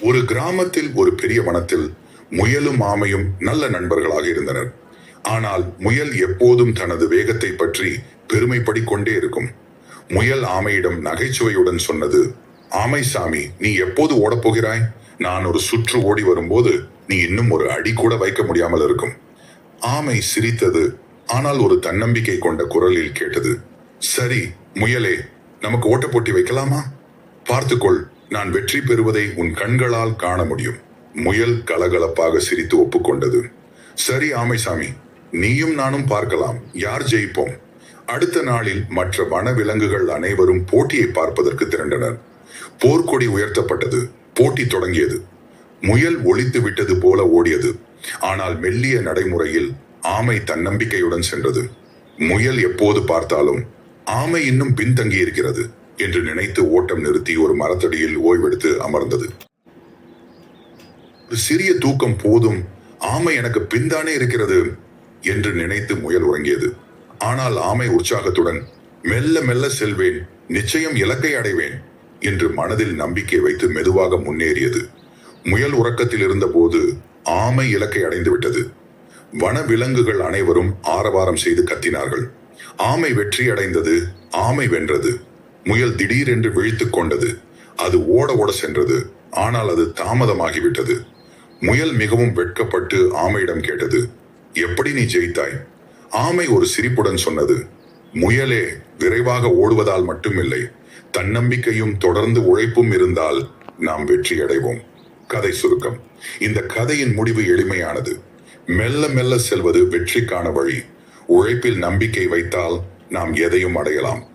ஒரு கிராமத்தில் ஒரு பெரிய வனத்தில் முயலும் ஆமையும் நல்ல நண்பர்களாக இருந்தனர். ஆனால் முயல் எப்போதும் தனது வேகத்தை பற்றி பெருமைப்படி கொண்டே இருக்கும். முயல் ஆமையிடம் நகைச்சுவையுடன் சொன்னது ஆமை சாமி நீ எப்போது ஓடப் போகிறாய்? நான் ஒரு சுற்று ஓடி வரும்போது நீ இன்னும் ஒரு அடி கூட வைக்க முடியாமல் இருக்கும். ஆமை சிரித்தது ஆனால் ஒரு தன்னம்பிக்கை கொண்ட குரலில் கேட்டது சரி முயலே நமக்கு ஓட்டப் போட்டி வைக்கலாமா? பார்த்துக்கொள் நான் வெற்றி பெறுவதை உன் கண்களால் காண முடியும். முயல் கலகலப்பாக சிரித்து ஒப்புக்கொண்டது. சரி ஆமைசாமி நீயும் நானும் பார்க்கலாம். யார் ஜெயிப்போம்? அடுத்த நாளில் மற்ற வனவிலங்குகள் அனைவரும் போட்டியை பார்ப்பதற்கு திரண்டனர். போர்க்கொடி உயர்த்தப்பட்டது. போட்டி தொடங்கியது. முயல் ஒளித்து விட்டது போல ஓடியது. ஆனால் மெல்லிய நடைமுறையில் ஆமை தன்னம்பிக்கையுடன் சென்றது. முயல் எப்போது பார்த்தாலும் ஆமை இன்னும் பின்தங்கி இருக்கிறது என்று நினைத்து ஓட்டம் நிறுத்தி ஒரு மரத்தடியில் ஓய்வெடுத்து அமர்ந்தது. ஒரு சிறிய தூக்கம் போதும். ஆமை எனக்கு பின்தானே இருக்கிறது என்று நினைத்து முயல் உறங்கியது. ஆனால் ஆமை உற்சாகத்துடன் மெல்ல மெல்ல செல்வேன். நிச்சயம் இலக்கை அடைவேன் என்று மனதில் நம்பிக்கை வைத்து மெதுவாக முன்னேறியது. முயல் உறக்கத்தில் இருந்தபோது ஆமை இலக்கை அடைந்து விட்டது. வன விலங்குகள் அனைவரும் ஆரவாரம் செய்து கத்தினார்கள். ஆமை வெற்றி அடைந்தது ஆமை வென்றது. முயல் திடீரென்று விழித்துக் கொண்டது. அது ஓட ஓட சென்றது. ஆனால் அது தாமதமாகிவிட்டது. முயல் மிகவும் வெட்கப்பட்டு ஆமையிடம் கேட்டது எப்படி நீ ஜெயித்தாய்? ஆமை ஒரு சிரிப்புடன் சொன்னது முயலே விரைவாக ஓடுவதால் மட்டுமில்லை. தன்னம்பிக்கையும் தொடர்ந்து உழைப்பும் இருந்தால் நாம் வெற்றி அடைவோம் கதை சுருக்கம். இந்த கதையின் முடிவு எளிமையானது. மெல்ல மெல்ல செல்வது வெற்றிக்கான வழி. உழைப்பில் நம்பிக்கை வைத்தால் நாம் எதையும் அடையலாம்.